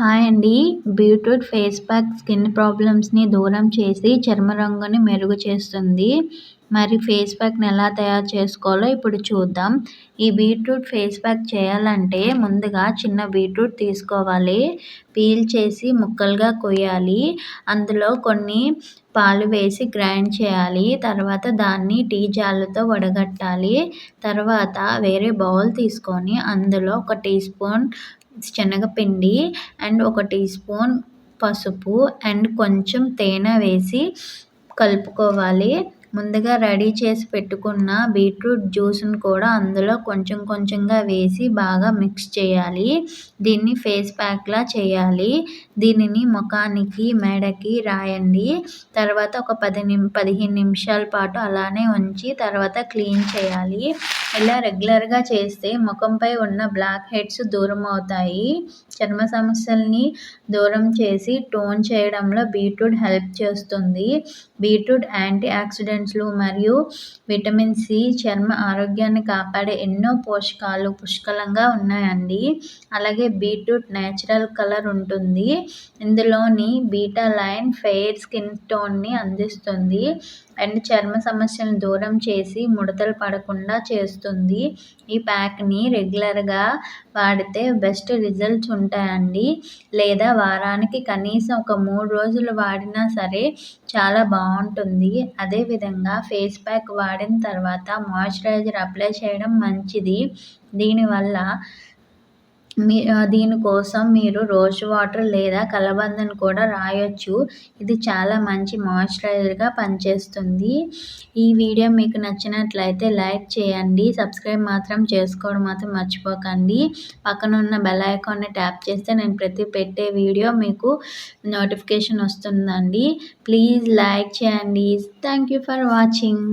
Hi అండి. Beetroot face pack skin ప్రాబ్లమ్స్ని దూరం చేసి చర్మ రంగుని మెరుగు చేస్తుంది. మరి ఫేస్ ప్యాక్ని ఎలా తయారు చేసుకోవాలో ఇప్పుడు చూద్దాం. ఈ బీట్రూట్ ఫేస్ ప్యాక్ చేయాలంటే ముందుగా చిన్న బీట్రూట్ తీసుకోవాలి. పీల్ చేసి ముక్కలుగా కొయ్యాలి. అందులో కొన్ని పాలు వేసి గ్రైండ్ చేయాలి. తర్వాత దాన్ని టీ జాలతో వడగట్టాలి. తర్వాత వేరే బౌల్ తీసుకొని అందులో ఒక టీ స్పూన్ శనగపిండి అండ్ ఒక టీ స్పూన్ పసుపు అండ్ కొంచెం తేనె వేసి కలుపుకోవాలి. ముందుగా రెడీ చేసి పెట్టుకున్న బీట్రూట్ జ్యూస్ని కూడా అందులో కొంచెం కొంచెంగా వేసి బాగా మిక్స్ చేయాలి. దీన్ని ఫేస్ ప్యాక్లా చేయాలి. దీనిని ముఖానికి మెడకి రాయండి. తర్వాత ఒక పది నిమి పదిహేను నిమిషాల పాటు అలానే ఉంచి తర్వాత క్లీన్ చేయాలి. ఇలా రెగ్యులర్గా చేస్తే ముఖంపై ఉన్న బ్లాక్ హెడ్స్ దూరం అవుతాయి చర్మ సమస్యల్ని దూరం చేసి టోన్ చేయడంలో బీట్రూట్ హెల్ప్ చేస్తుంది. బీట్రూట్ యాంటీ ఆక్సిడెంట్స్లు మరియు విటమిన్ సి చర్మ ఆరోగ్యాన్ని కాపాడే ఎన్నో పోషకాలు పుష్కలంగా ఉన్నాయండి. అలాగే బీట్రూట్ నేచురల్ కలర్ ఉంటుంది. ఇందులోని బీటా లైన్ ఫెయిర్ స్కిన్ టోన్ని అందిస్తుంది. అండ్ చర్మ సమస్యలను దూరం చేసి ముడతలు పడకుండా చేస్తుంది. ఈ ప్యాక్ని రెగ్యులర్గా వాడితే బెస్ట్ రిజల్ట్స్ ఉంటాయండి. లేదా వారానికి కనీసం ఒక మూడు రోజులు వాడినా సరే చాలా బాగుంటుంది. అదేవిధంగా ఫేస్ ప్యాక్ వాడిన తర్వాత మాయిశ్చరైజర్ అప్లై చేయడం మంచిది. దీనివల్ల మీ దీనికోసం మీరు రోజ్ వాటర్ లేదా కలబందను కూడా రాయొచ్చు. ఇది చాలా మంచి మాయిశ్చరైజర్గా పనిచేస్తుంది. ఈ వీడియో మీకు నచ్చినట్లయితే లైక్ చేయండి. సబ్స్క్రైబ్ మాత్రం చేసుకోవడం మాత్రం మర్చిపోకండి. పక్కన ఉన్న బెల్ ఐకాన్ని ట్యాప్ చేస్తే నేను ప్రతి పెట్టే వీడియో మీకు నోటిఫికేషన్ వస్తుందండి. ప్లీజ్ లైక్ చేయండి. Thank you for watching.